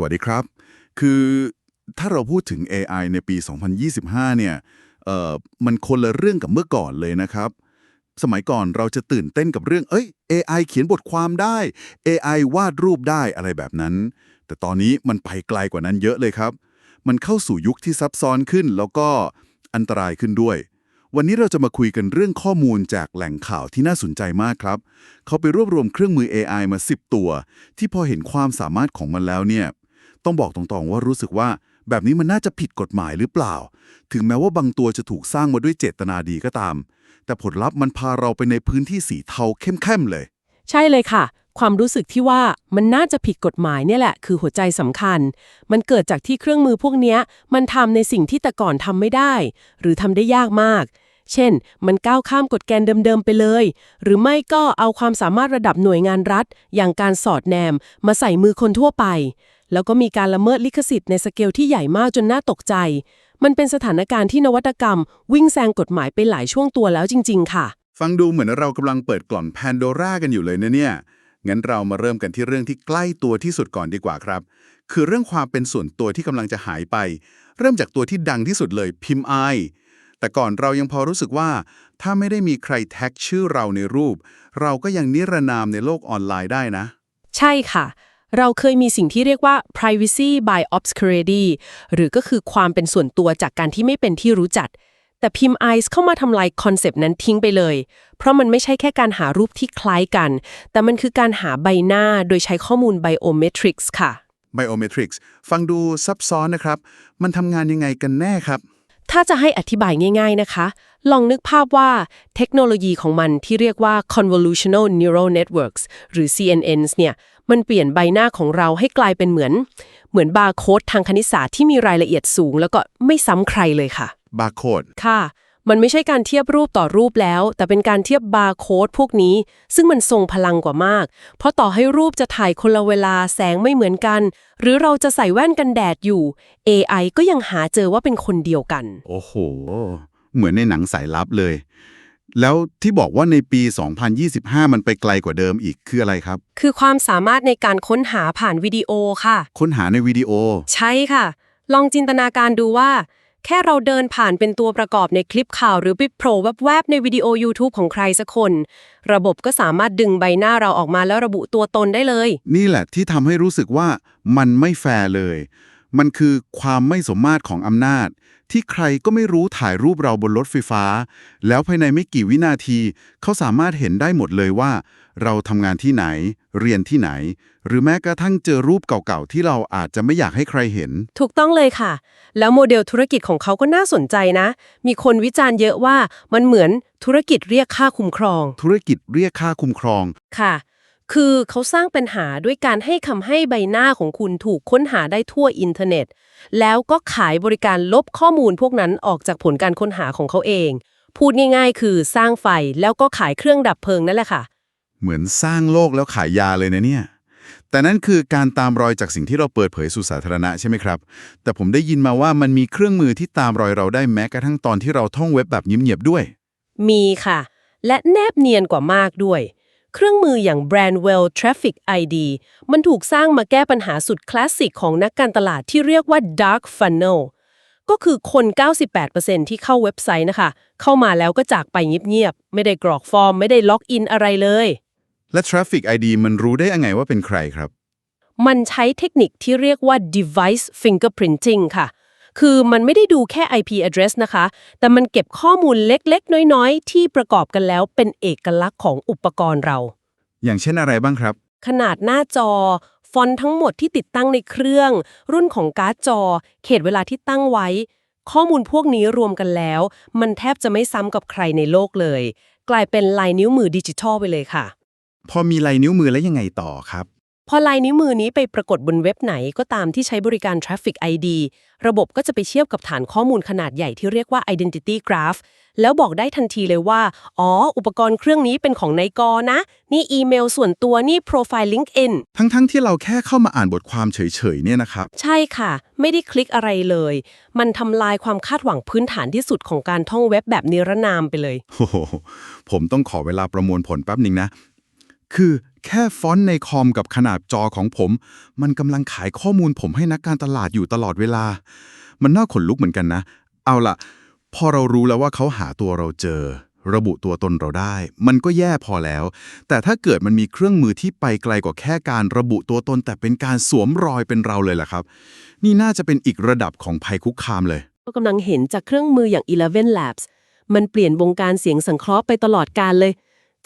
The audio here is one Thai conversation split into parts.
สวัสดีครับ คือถ้าเราพูดถึง AI ในปี 2025 เนี่ยเอ่อมันคนละเรื่องกับเมื่อก่อนเลยนะครับ สมัยก่อนเราจะตื่นเต้นกับเรื่อง เอ้ย AI เขียนบทความได้ AI วาดรูปได้อะไรแบบนั้น แต่ตอนนี้มันไปไกลกว่านั้นเยอะเลยครับ มันเข้าสู่ยุคที่ซับซ้อนขึ้น แล้วก็อันตรายขึ้นด้วย วันนี้เราจะมาคุยกันเรื่องข้อมูลจากแหล่งข่าวที่น่าสนใจมากครับ เขาไปรวบรวมเครื่องมือ AI มา 10 ตัว ที่พอเห็นความสามารถของมันแล้วเนี่ย ต้องบอกตรงๆว่ารู้สึกว่า แบบนี้มันน่าจะผิดกฎหมายหรือเปล่า ถึงแม้ว่าบางตัวจะถูกสร้างมาด้วยเจตนาดีก็ตาม แต่ผลลัพธ์มันพาเราไปในพื้นที่สีเทาเข้มๆเลย ใช่เลยค่ะ ความรู้สึกที่ว่ามันน่าจะผิดกฎหมายเนี่ยแหละ คือหัวใจสำคัญ มันเกิดจากที่เครื่องมือพวกนี้มันทำในสิ่งที่แต่ก่อนทำไม่ได้ หรือทำได้ยากมากเช่น มันก้าวข้ามกฎแกนเดิมๆไปเลย หรือไม่ก็เอาความสามารถระดับหน่วยงานรัฐ อย่างการสอดแนม มาใส่มือคนทั่วไป แล้วก็มีการละเมิดลิขสิทธิ์ในสเกลที่ใหญ่มากจนน่าตกใจ มันเป็นสถานการณ์ที่นวัตกรรม วิ่งแซงกฎหมายไปหลายช่วงตัวแล้วจริง ๆ ค่ะ ฟังดูเหมือนเรากำลังเปิดกล่องแพนโดรากันอยู่เลยนะเนี่ย งั้นเรามาเริ่มกันที่เรื่องที่ใกล้ตัวที่สุดก่อนดีกว่าครับ คือเรื่องความเป็นส่วนตัวที่กำลังจะหายไป เริ่มจากตัวที่ดังที่สุดเลยพิมพ์ไอแต่ก่อนเรายังพอรู้สึกว่า ถ้าไม่ได้มีใครแท็กชื่อเราในรูป เราก็ยังนิรนามในโลกออนไลน์ได้นะ ใช่ค่ะ เราเคยมีสิ่งที่เรียกว่า privacy by obscurity หรือก็คือความเป็นส่วนตัวจากการที่ไม่เป็นที่รู้จัก แต่พิมพ์ Eyes เข้ามาทำลายคอนเซปต์นั้นทิ้งไปเลย เพราะมันไม่ใช่แค่การหารูปที่คล้ายกัน แต่มันคือการหาใบหน้าโดยใช้ข้อมูล biometrics ค่ะ Biometrics ฟังดูซับซ้อนนะครับ มันทำงานยังไงกันแน่ครับ ถ้าจะให้อธิบายง่าย ๆนะคะ ลองนึกภาพว่าเทคโนโลยีของมันที่เรียกว่า convolutional neural networks หรือ CNNs เนี่ย มันเปลี่ยนใบหน้าของเราให้กลายเป็นเหมือน เหมือนบาร์โค้ดทางคณิตศาสตร์ที่มีรายละเอียดสูง แล้วก็ไม่ซ้ำใครเลยค่ะ บาร์โคดค่ะ มันไม่ใช่การเทียบรูปต่อรูปแล้ว แต่เป็นการเทียบบาร์โค้ดพวกนี้ ซึ่งมันทรงพลังกว่ามาก เพราะต่อให้รูปจะถ่ายคนละเวลาแสงไม่เหมือนกัน หรือเราจะใส่แว่นกันแดดอยู่ AI ก็ยังหาเจอว่าเป็นคนเดียวกัน โอ้โห เหมือนในหนังสายลับเลย แล้วที่บอกว่าในปี 2025 มันไปไกลกว่าเดิมอีกคืออะไรครับ คือความสามารถในการค้นหาผ่านวิดีโอค่ะ ค้นหาในวิดีโอ ใช่ค่ะ ลองจินตนาการดูว่า แค่เราเดินผ่านเป็นตัวประกอบในคลิปข่าวหรือไปโผล่แวบๆในวิดีโอ YouTube ของใครสักคน ระบบก็สามารถดึงใบหน้าเราออกมาแล้วระบุตัวตนได้เลย นี่แหละที่ทำให้รู้สึกว่ามันไม่แฟร์เลย มันคือความไม่สมมาตรของอำนาจ ที่ใครก็ไม่รู้ถ่ายรูปเราบนรถไฟฟ้า แล้วภายในไม่กี่วินาที เขาสามารถเห็นได้หมดเลยว่า เราทำงานที่ไหน เรียนที่ไหน หรือแม้กระทั่งเจอรูปเก่าๆ ที่เราอาจจะไม่อยากให้ใครเห็น ถูกต้องเลยค่ะ แล้วโมเดลธุรกิจของเขาก็น่าสนใจนะ มีคนวิจารณ์เยอะว่ามันเหมือนธุรกิจเรียกค่าคุ้มครอง ธุรกิจเรียกค่าคุ้มครอง ค่ะ คือเขาสร้างปัญหาด้วยการให้คำให้ใบหน้าของคุณถูกค้นหาได้ทั่วอินเทอร์เน็ต แล้วก็ขายบริการลบข้อมูลพวกนั้นออกจากผลการค้นหาของเขาเอง พูดง่ายๆ คือสร้างไฟแล้วก็ขายเครื่องดับเพลิงนั่นแหละค่ะ เหมือนสร้างโลกแล้วขายยาเลยนะเนี่ย แต่นั่นคือการตามรอยจากสิ่งที่เราเปิดเผยสู่สาธารณะใช่ไหมครับ แต่ผมได้ยินมาว่ามันมีเครื่องมือที่ตามรอยเราได้แม้กระทั่งตอนที่เราท่องเว็บแบบเงียบๆด้วย มีค่ะ และแนบเนียนกว่ามากด้วย เครื่องมืออย่าง Brandwell Traffic ID มันถูกสร้างมาแก้ปัญหาสุดคลาสสิกของนักการตลาดที่เรียกว่า Dark Funnel ก็คือคน 98%ที่เข้าเว็บไซต์นะคะ เข้ามาแล้วก็จากไปเงียบๆ ไม่ได้กรอกฟอร์ม ไม่ได้ล็อกอินอะไรเลย และ Traffic ID มันรู้ได้ยังไงว่าเป็นใครครับ มันใช้เทคนิคที่เรียกว่า device fingerprinting ค่ะ คือมันไม่ได้ดูแค่ IP address นะคะ แต่มันเก็บข้อมูลเล็กๆ น้อยๆ ที่ประกอบกันแล้วเป็นเอกลักษณ์ของอุปกรณ์เรา อย่างเช่นอะไรบ้างครับ ขนาดหน้าจอ ฟอนต์ทั้งหมดที่ติดตั้งในเครื่อง รุ่นของการ์ดจอ เขตเวลาที่ตั้งไว้ ข้อมูลพวกนี้รวมกันแล้ว มันแทบจะไม่ซ้ำกับใครในโลกเลย กลายเป็นลายนิ้วมือดิจิทัลไปเลยค่ะ พอมีลายนิ้วมือแล้วยังไงต่อครับ พอลายนิ้วมือนี้ไปปรากฏบนเว็บไหนก็ตามที่ใช้บริการ Traffic ID ระบบก็จะไปเทียบกับฐานข้อมูลขนาดใหญ่ที่เรียกว่า Identity Graph แล้วบอกได้ทันทีเลยว่า อ๋อ อุปกรณ์เครื่องนี้เป็นของนายกอนะ นี่อีเมลส่วนตัวนี่โปรไฟล์ LinkedIn ทั้งๆทที่เราแค่เข้ามาอ่านบทความเฉยๆเนี่ยนะครับ ใช่ค่ะ ไม่ได้คลิกอะไรเลย มันทำลายความคาดหวังพื้นฐานที่สุดของการท่องเว็บแบบนิรนามไปเลยโอ้โหผมต้องขอเวลาประมวลผลแป๊บหนึ่งนะ คือ แค่ฟอนต์ในคอมกับขนาดจอของผม มันกำลังขายข้อมูลผมให้นักการตลาดอยู่ตลอดเวลา มันน่าขนลุกเหมือนกันนะ เอาล่ะ พอเรารู้แล้วว่าเขาหาตัวเราเจอ ระบุตัวตนเราได้ มันก็แย่พอแล้ว แต่ถ้าเกิดมันมีเครื่องมือที่ไปไกลกว่าแค่การระบุตัวตน แต่เป็นการสวมรอยเป็นเราเลยล่ะครับ นี่น่าจะเป็นอีกระดับของภัยคุกคามเลยก็กำลังเห็นจากเครื่องมืออย่าง Eleven Labs มันเปลี่ยนวงการเสียงสังเคราะห์ไปตลอดกาลเลย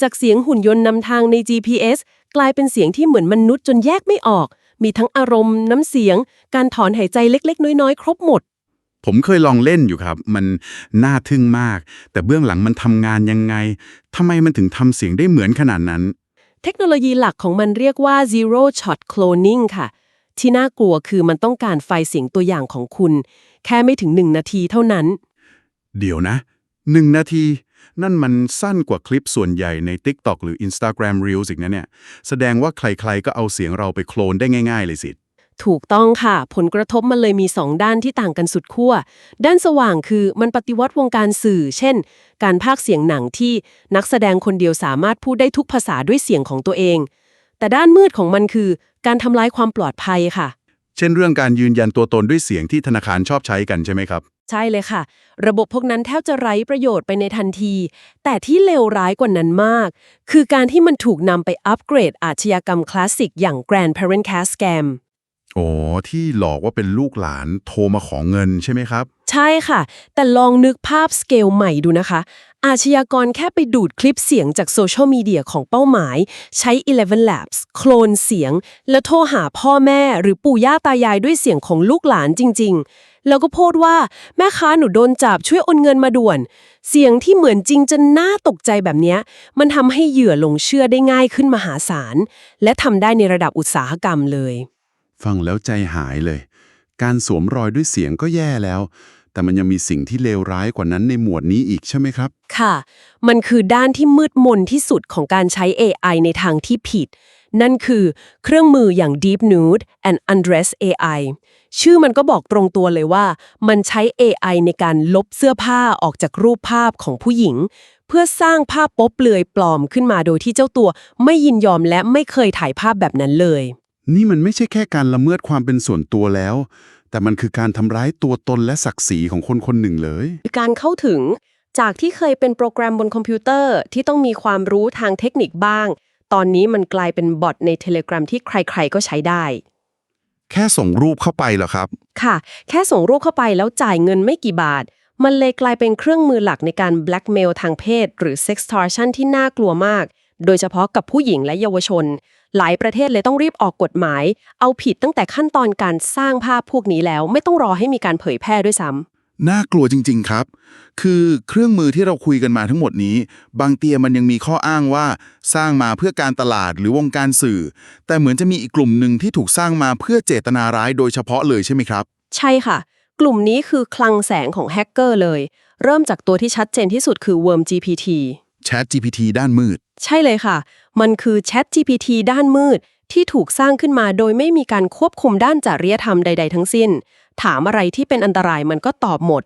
จากเสียงหุ่นยนต์นำทางใน GPS กลายเป็นเสียงที่เหมือนมนุษย์จนแยกไม่ออก มีทั้งอารมณ์ น้ำเสียง การถอนหายใจเล็ก ๆ น้อยๆ ครบหมด ผมเคยลองเล่นอยู่ครับ มันน่าทึ่งมาก แต่เบื้องหลังมันทำงานยังไงทำไมมันถึงทำเสียงได้เหมือนขนาดนั้น เทคโนโลยีหลักของมันเรียกว่า zero shot cloning ค่ะ ที่น่ากลัวคือมันต้องการไฟล์เสียงตัวอย่างของคุณ แค่ไม่ถึงหนึ่งนาทีเท่านั้น เดี๋ยวนะหนึ่งนาที นั่นมันสั้นกว่าคลิปส่วนใหญ่ใน TikTok หรือ Instagram Reels อีกนะเนี่ย แสดงว่าใครๆก็เอาเสียงเราไปโคลนได้ง่ายๆเลยสิ ถูกต้องค่ะ ผลกระทบมันเลยมี 2 ด้านที่ต่างกันสุดขั้ว ด้านสว่างคือมันปฏิวัติวงการสื่อ เช่น การพากย์เสียงหนังที่นักแสดงคนเดียวสามารถพูดได้ทุกภาษาด้วยเสียงของตัวเอง แต่ด้านมืดของมันคือ การทำลายความปลอดภัยค่ะ เช่นเรื่องการยืนยันตัวตนด้วยเสียงที่ธนาคารชอบใช้กันใช่ไหมครับ ใช่เลยค่ะ ระบบพวกนั้นแทบจะไร้ประโยชน์ไปในทันที แต่ที่เลวร้ายกว่านั้นมาก คือการที่มันถูกนำไปอัปเกรดอาชญากรรมคลาสสิกอย่าง Grandparent Cash Scam โอ้ที่หลอกว่าเป็นลูกหลานโทรมาขอเงินใช่ไหมครับ ใช่ค่ะ แต่ลองนึกภาพสเกลใหม่ดูนะคะ อาชญากรแค่ไปดูดคลิปเสียงจากโซเชียลมีเดียของเป้าหมาย ใช้ Eleven Labs โคลนเสียง แล้วโทรหาพ่อแม่หรือปู่ย่าตายายด้วยเสียงของลูกหลานจริง ๆ แล้วก็โพสต์ว่าแม่ค้าหนูโดนจับช่วยโอนเงินมาด่วน เสียงที่เหมือนจริงจนน่าตกใจแบบนี้มันทำให้เหยื่อหลงเชื่อได้ง่ายขึ้นมหาศาล และทำได้ในระดับอุตสาหกรรมเลย ฟังแล้วใจหายเลยการสวมรอยด้วยเสียงก็แย่แล้ว แต่มันยังมีสิ่งที่เลวร้ายกว่านั้นในหมวดนี้อีกใช่ไหมครับ ค่ะ มันคือด้านที่มืดมนที่สุดของการใช้ AI ในทางที่ผิด นั่นคือเครื่องมืออย่าง Deep Nude and Undress AI ชื่อมันก็บอกตรงตัวเลยว่า มันใช้ AI ในการลบเสื้อผ้าออกจากรูปภาพของผู้หญิง เพื่อสร้างภาพโป๊เปลือยปลอมขึ้นมาโดยที่เจ้าตัวไม่ยินยอมและไม่เคยถ่ายภาพแบบนั้นเลย นี่มันไม่ใช่แค่การละเมิดความเป็นส่วนตัวแล้ว แต่มันคือการทำร้ายตัวตนและศักดิ์ศรีของคนคนหนึ่งเลย การเข้าถึงจากที่เคยเป็นโปรแกรมบนคอมพิวเตอร์ที่ต้องมีความรู้ทางเทคนิคบ้าง ตอนนี้มันกลายเป็นบอทใน Telegram ที่ใครๆก็ใช้ได้ แค่ส่งรูปเข้าไปเหรอครับ ค่ะ แค่ส่งรูปเข้าไปแล้วจ่ายเงินไม่กี่บาท มันเลยกลายเป็นเครื่องมือหลักในการ blackmail ทางเพศ หรือ sextortion ที่น่ากลัวมาก โดยเฉพาะกับผู้หญิงและเยาวชน หลายประเทศเลยต้องรีบออกกฎหมาย เอาผิดตั้งแต่ขั้นตอนการสร้างภาพพวกนี้แล้ว ไม่ต้องรอให้มีการเผยแพร่ด้วยซ้ำน่ากลัวจริง ๆ ครับ คือเครื่องมือที่เราคุยกันมาทั้งหมดนี้ บางเตียมันยังมีข้ออ้างว่า สร้างมาเพื่อการตลาดหรือวงการสื่อ แต่เหมือนจะมีอีกกลุ่มหนึ่งที่ถูกสร้างมาเพื่อเจตนาร้ายโดยเฉพาะเลยใช่ไหมครับ ใช่ค่ะ กลุ่มนี้คือคลังแสงของแฮกเกอร์เลย เริ่มจากตัวที่ชัดเจนที่สุดคือ Worm GPT Chat GPT ด้านมืด ใช่เลยค่ะ มันคือ Chat GPT ด้านมืด ที่ถูกสร้างขึ้นมาโดยไม่มีการควบคุมด้านจริยธรรมใด ๆ ทั้งสิ้น ถามอะไรที่เป็นอันตรายมันก็ตอบหมด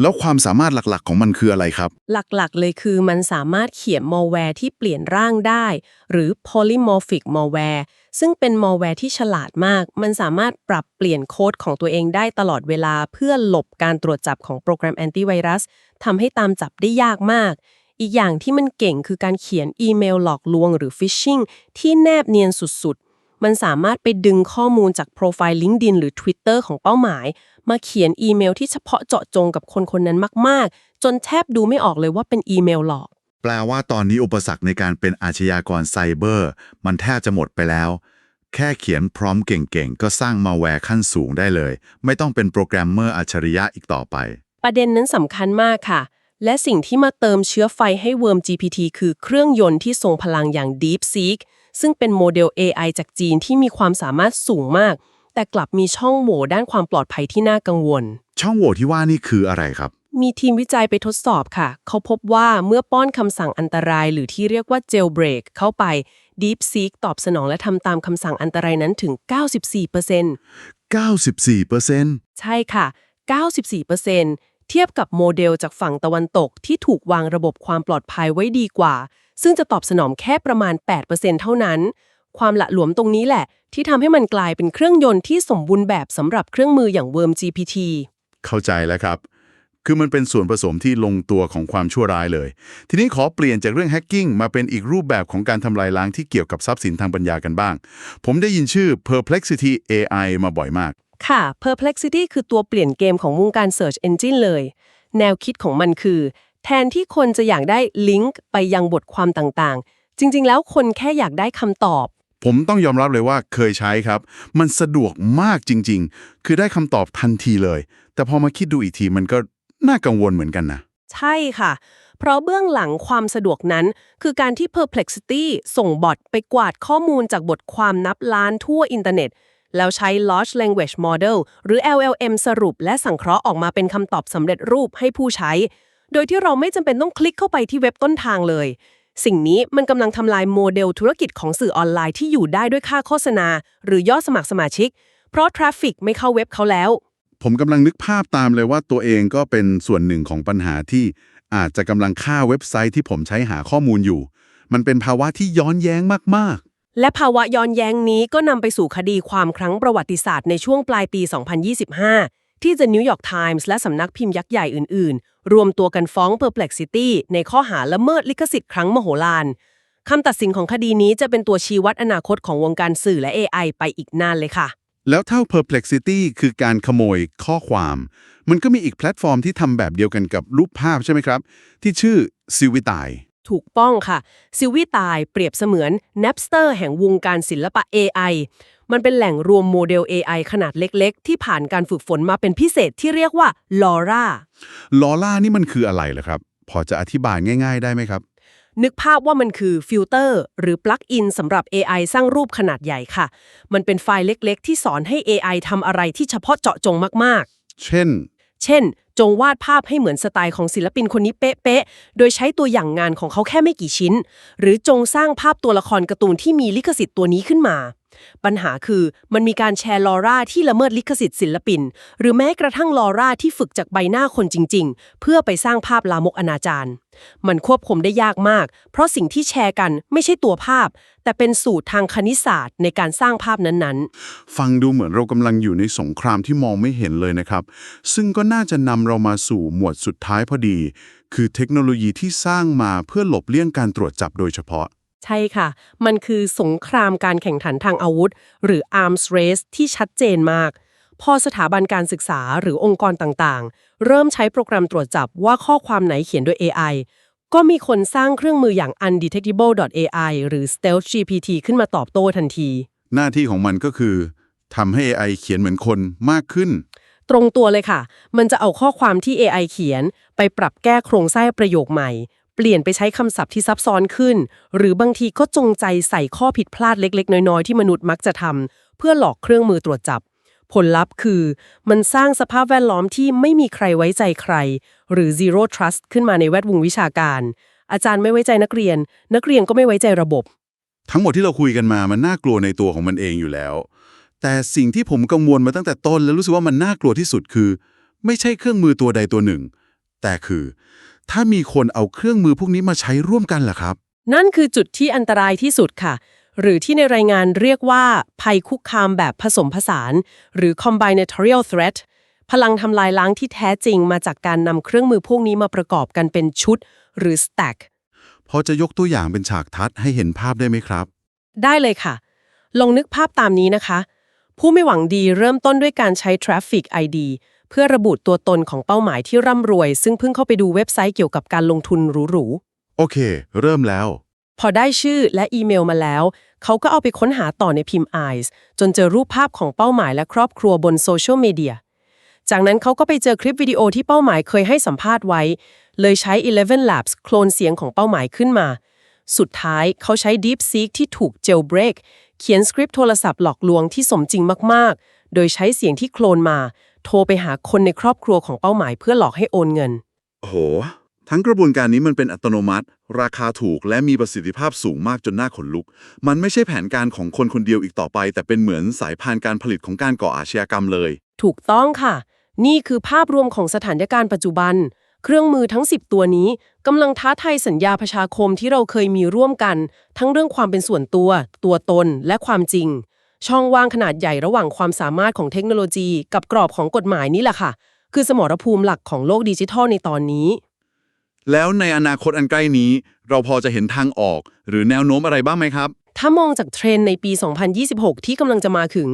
แล้วความสามารถหลักๆ ของมันคืออะไรครับ หลักๆ เลยคือมันสามารถเขียนมอลแวร์ที่เปลี่ยนร่างได้ หรือ polymorphic malware ซึ่งเป็นมอลแวร์ที่ฉลาดมาก มันสามารถปรับเปลี่ยนโค้ดของตัวเองได้ตลอดเวลาเพื่อหลบการตรวจจับของโปรแกรมแอนตี้ไวรัสทำให้ตามจับได้ยากมาก อีกอย่างที่มันเก่งคือการเขียนอีเมลหลอกลวงหรือ phishing ที่แนบเนียนสุดๆ มันสามารถไปดึงข้อมูลจากโปรไฟล์ LinkedIn หรือ Twitter ของเป้าหมาย มาเขียนอีเมลที่เฉพาะเจาะจงกับคนคนนั้นมากๆ จนแทบดูไม่ออกเลยว่าเป็นอีเมลหลอก แปลว่าตอนนี้อุปสรรคในการเป็นอาชญากรไซเบอร์ มันแทบจะหมดไปแล้ว แค่เขียนพร้อมเก่งๆ ก็สร้างมาแวร์ขั้นสูงได้เลย ไม่ต้องเป็นโปรแกรมเมอร์อัจฉริยะอีกต่อไป ประเด็นนั้นสำคัญมากค่ะ และสิ่งที่มาเติมเชื้อไฟให้ Worm GPT คือเครื่องยนต์ที่ทรงพลังอย่าง DeepSeek ซึ่งเป็นโมเดล AI จากจีนที่มีความสามารถสูงมาก แต่กลับมีช่องโหว่ด้านความปลอดภัยที่น่ากังวล ช่องโหว่ที่ว่านี่คืออะไรครับ มีทีมวิจัยไปทดสอบค่ะ เขาพบว่าเมื่อป้อนคำสั่งอันตราย หรือที่เรียกว่า jailbreak เข้าไป DeepSeek ตอบสนองและทำตามคำสั่งอันตรายนั้นถึง 94% 94%ใช่ค่ะ 94% เทียบกับโมเดลจากฝั่งตะวันตกที่ถูกวางระบบความปลอดภัยไว้ดีกว่า ซึ่งจะตอบสนองแค่ประมาณ 8%เท่านั้น ความหละหลวมตรงนี้แหละ ที่ทำให้มันกลายเป็นเครื่องยนต์ที่สมบูรณ์แบบสำหรับเครื่องมืออย่าง Worm GPT เข้าใจแล้วครับ คือมันเป็นส่วนผสมที่ลงตัวของความชั่วร้ายเลย ทีนี้ขอเปลี่ยนจากเรื่องแฮกกิ้งมาเป็นอีกรูปแบบของการทำลายล้างที่เกี่ยวกับทรัพย์สินทางปัญญากันบ้าง ผมได้ยินชื่อ perplexity AI มาบ่อยมาก ค่ะ Perplexity คือตัวเปลี่ยนเกมของวงการ Search Engine เลย แนวคิดของมันคือ แทนที่คนจะอยากได้ลิงก์ไปยังบทความต่างๆ จริงๆ แล้วคนแค่อยากได้คำตอบ ผมต้องยอมรับเลยว่าเคยใช้ครับ มันสะดวกมากจริง ๆ คือได้คำตอบทันทีเลย แต่พอมาคิดดูอีกทีมันก็น่ากังวลเหมือนกันนะใช่ค่ะ เพราะเบื้องหลังความสะดวกนั้น คือการที่ Perplexity ส่งบอทไปกวาดข้อมูลจากบทความนับล้านทั่วอินเทอร์เน็ต แล้วใช้ Large Language Model หรือ LLM สรุปและสังเคราะห์ออกมาเป็นคำตอบสำเร็จรูปให้ผู้ใช้ โดยที่เราไม่จำเป็นต้องคลิกเข้าไปที่เว็บต้นทางเลย สิ่งนี้มันกำลังทำลายโมเดลธุรกิจของสื่อออนไลน์ที่อยู่ได้ด้วยค่าโฆษณา หรือยอดสมัครสมาชิก เพราะทราฟฟิกไม่เข้าเว็บเขาแล้ว ผมกำลังนึกภาพตามเลยว่าตัวเองก็เป็นส่วนหนึ่งของปัญหาที่อาจจะกำลังฆ่าเว็บไซต์ที่ผมใช้หาข้อมูลอยู่ มันเป็นภาวะที่ย้อนแย้งมาก และภาวะย้อนแย้งนี้ก็นำไปสู่คดีความครั้งประวัติศาสตร์ในช่วงปลายปี 2025 ที่ The New York Times และสำนักพิมพ์ยักษ์ใหญ่อื่น ๆ รวมตัวกันฟ้อง Perplexity ในข้อหาละเมิดลิขสิทธิ์ครั้งมโหฬารคำตัดสินของคดีนี้จะเป็นตัวชี้วัดอนาคตของวงการสื่อและ AI ไปอีกนานเลยค่ะ แล้วเท่า perplexity คือการขโมยข้อความ มันก็มีอีกแพลตฟอร์มที่ทำแบบเดียวกันกับรูปภาพใช่ไหมครับ ที่ชื่อซิวิตาย ถูกป้องค่ะ ซิลวี่ตายเปรียบเสมือน Napster แห่งวงการศิลปะ AI มันเป็นแหล่งรวมโมเดล AI ขนาดเล็กๆ ที่ผ่านการฝึกฝนมาเป็นพิเศษที่เรียกว่า LoRa ลอล่านี่มันคืออะไรเหรอครับ พอจะอธิบายง่าย ๆ ได้ไหมครับ นึกภาพว่ามันคือฟิลเตอร์หรือปลั๊กอินสำหรับ AI สร้างรูปขนาดใหญ่ค่ะ มันเป็นไฟล์เล็กๆ ที่สอนให้ AI ทำอะไรที่เฉพาะเจาะจงมากเช่นๆเช่น จงวาดภาพให้เหมือนสไตล์ของศิลปินคนนี้เป๊ะๆ โดยใช้ตัวอย่างงานของเขาแค่ไม่กี่ชิ้น หรือจงสร้างภาพตัวละครการ์ตูนที่มีลิขสิทธิ์ตัวนี้ขึ้นมา ปัญหาคือมันมีการแชร์ลอร่าที่ละเมิดลิขสิทธิ์ศิลปิน หรือแม้กระทั่งลอร่าที่ฝึกจากใบหน้าคนจริง ๆ เพื่อไปสร้างภาพลามกอนาจาร มันควบคุมได้ยากมาก เพราะสิ่งที่แชร์กันไม่ใช่ตัวภาพ แต่เป็นสูตรทางคณิตศาสตร์ในการสร้างภาพนั้นๆ ฟังดูเหมือนเรากำลังอยู่ในสงครามที่มองไม่เห็นเลยนะครับ ซึ่งก็น่าจะนำเรามาสู่หมวดสุดท้ายพอดี คือเทคโนโลยีที่สร้างมาเพื่อหลบเลี่ยงการตรวจจับโดยเฉพาะใช่ค่ะ มันคือสงครามการแข่งขันทางอาวุธ หรือ arms race ที่ชัดเจนมาก พอสถาบันการศึกษาหรือองค์กรต่างๆ เริ่มใช้โปรแกรมตรวจจับว่าข้อความไหนเขียนด้วย AI ก็มีคนสร้างเครื่องมืออย่าง undetectable.ai หรือ stealth GPT ขึ้นมาตอบโต้ทันที หน้าที่ของมันก็คือทำให้ AI เขียนเหมือนคนมากขึ้น ตรงตัวเลยค่ะ มันจะเอาข้อความที่ AI เขียน ไปปรับแก้โครงสร้างประโยคใหม่ เปลี่ยนไปใช้คำศัพท์ที่ซับซ้อนขึ้น หรือบางทีก็จงใจใส่ข้อผิดพลาดเล็ก ๆ น้อย ๆ ที่มนุษย์มักจะทำเพื่อหลอกเครื่องมือตรวจจับ ผลลัพธ์คือ มันสร้างสภาพแวดล้อมที่ไม่มีใครไว้ใจใคร หรือ zero trust ขึ้นมาในแวดวงวิชาการ อาจารย์ไม่ไว้ใจนักเรียน นักเรียนก็ไม่ไว้ใจระบบ ทั้งหมดที่เราคุยกันมามันน่ากลัวในตัวของมันเองอยู่แล้ว แต่สิ่งที่ผมกังวลมาตั้งแต่ต้น และรู้สึกว่ามันน่ากลัวที่สุดคือ ไม่ใช่เครื่องมือตัวใดตัวหนึ่ง แต่คือ ถ้ามีคนเอาเครื่องมือพวกนี้มาใช้ร่วมกันล่ะครับ นั่นคือจุดที่อันตรายที่สุดค่ะ หรือที่ในรายงานเรียกว่าภัยคุกคามแบบผสมผสาน หรือ combinatorial threat พลังทำลายล้างที่แท้จริงมาจากการนำเครื่องมือพวกนี้มาประกอบกันเป็นชุด หรือ stack พอจะยกตัวอย่างเป็นฉากทัดให้เห็นภาพได้ไหมครับ ได้เลยค่ะ ลองนึกภาพตามนี้นะคะ ผู้ไม่หวังดีเริ่มต้นด้วยการใช้ Traffic ID เพื่อระบุตัวตนของเป้าหมายที่ร่ำรวย ซึ่งเพิ่งเข้าไปดูเว็บไซต์เกี่ยวกับการลงทุนหรูๆ โอเค เริ่มแล้ว พอได้ชื่อและอีเมลมาแล้ว เขาก็เอาไปค้นหาต่อในพิมพ์ Eyes จนเจอรูปภาพของเป้าหมายและครอบครัวบนโซเชียลมีเดีย จากนั้นเขาก็ไปเจอคลิปวิดีโอที่เป้าหมายเคยให้สัมภาษณ์ไว้ เลยใช้11 Labs โคลนเสียงของเป้าหมายขึ้นมา สุดท้ายเขาใช้ DeepSeek ที่ถูก jailbreak เขียนสคริปต์โทรศัพท์หลอกลวงที่สมจริงมากๆ โดยใช้เสียงที่โคลนมา โทรไปหาคนในครอบครัวของเป้าหมายเพื่อหลอกให้โอนเงิน โอ้โห ทั้งกระบวนการนี้มันเป็นอัตโนมัติ ราคาถูกและมีประสิทธิภาพสูงมากจนน่าขนลุก มันไม่ใช่แผนการของคนคนเดียวอีกต่อไป แต่เป็นเหมือนสายพานการผลิตของการก่ออาชญากรรมเลย ถูกต้องค่ะ นี่คือภาพรวมของสถานการณ์ปัจจุบัน เครื่องมือทั้ง 10 ตัวนี้กำลังท้าทายสัญญาประชาคมที่เราเคยมีร่วมกัน ทั้งเรื่องความเป็นส่วนตัว ตัวตนและความจริง ช่องว่างขนาดใหญ่ระหว่างความสามารถของเทคโนโลยี กับกรอบของกฎหมายนี่แหละค่ะ คือสมรภูมิหลักของโลกดิจิทัลในตอนนี้ แล้วในอนาคตอันใกล้นี้ เราพอจะเห็นทางออก หรือแนวโน้มอะไรบ้างไหมครับ ถ้ามองจากเทรนในปี 2026 ที่กำลังจะมาถึง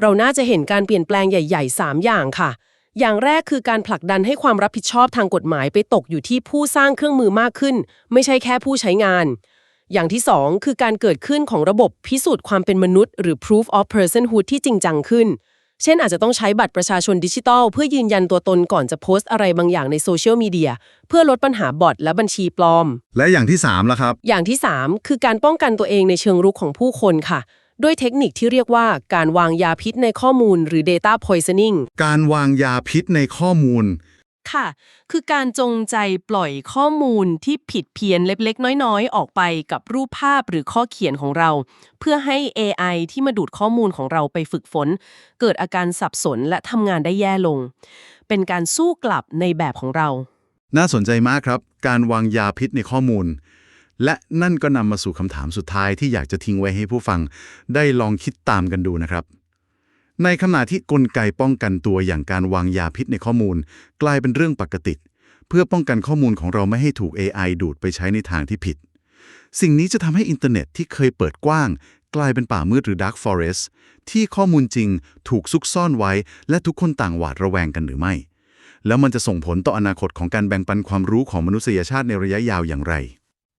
เราน่าจะเห็นการเปลี่ยนแปลงใหญ่ ๆ 3 อย่างค่ะ อย่างแรกคือการผลักดันให้ความรับผิดชอบทางกฎหมายไปตกอยู่ที่ผู้สร้างเครื่องมือมากขึ้น ไม่ใช่แค่ผู้ใช้งาน อย่างที่ 2 คือการเกิดขึ้นของระบบพิสูจน์ความเป็นมนุษย์ หรือ proof of personhood ที่จริงจังขึ้น เช่นอาจจะต้องใช้บัตรประชาชนดิจิทัล เพื่อยืนยันตัวตนก่อนจะโพสต์อะไรบางอย่างในโซเชียลมีเดียเพื่อลดปัญหาบอทและบัญชีปลอม และอย่างที่3ล่ะครับ อย่างที่ 3 คือการป้องกันตัวเองในเชิงรุกของผู้คนค่ะ ด้วยเทคนิคที่เรียกว่าการวางยาพิษในข้อมูลหรือ data poisoning การวางยาพิษในข้อมูล ค่ะ คือการจงใจปล่อยข้อมูลที่ผิดเพี้ยนเล็กๆ น้อยๆ ออกไปกับรูปภาพหรือข้อเขียนของเรา เพื่อให้ AI ที่มาดูดข้อมูลของเราไปฝึกฝน เกิดอาการสับสนและทำงานได้แย่ลง เป็นการสู้กลับในแบบของเรา น่าสนใจมากครับ การวางยาพิษในข้อมูล และนั่นก็นำมาสู่คำถามสุดท้ายที่อยากจะทิ้งไว้ให้ผู้ฟัง ได้ลองคิดตามกันดูนะครับ ในขณะที่กลไกป้องกันตัวอย่างการวางยาพิษในข้อมูล กลายเป็นเรื่องปกติ เพื่อป้องกันข้อมูลของเราไม่ให้ถูก AI ดูดไปใช้ในทางที่ผิด สิ่งนี้จะทำให้อินเทอร์เน็ตที่เคยเปิดกว้าง กลายเป็นป่ามืดหรือ Dark Forest ที่ข้อมูลจริงถูกซุกซ่อนไว้ และทุกคนต่างหวาดระแวงกันหรือไม่ แล้วมันจะส่งผลต่ออนาคตของการแบ่งปันความรู้ของมนุษยชาติในระยะยาวอย่างไร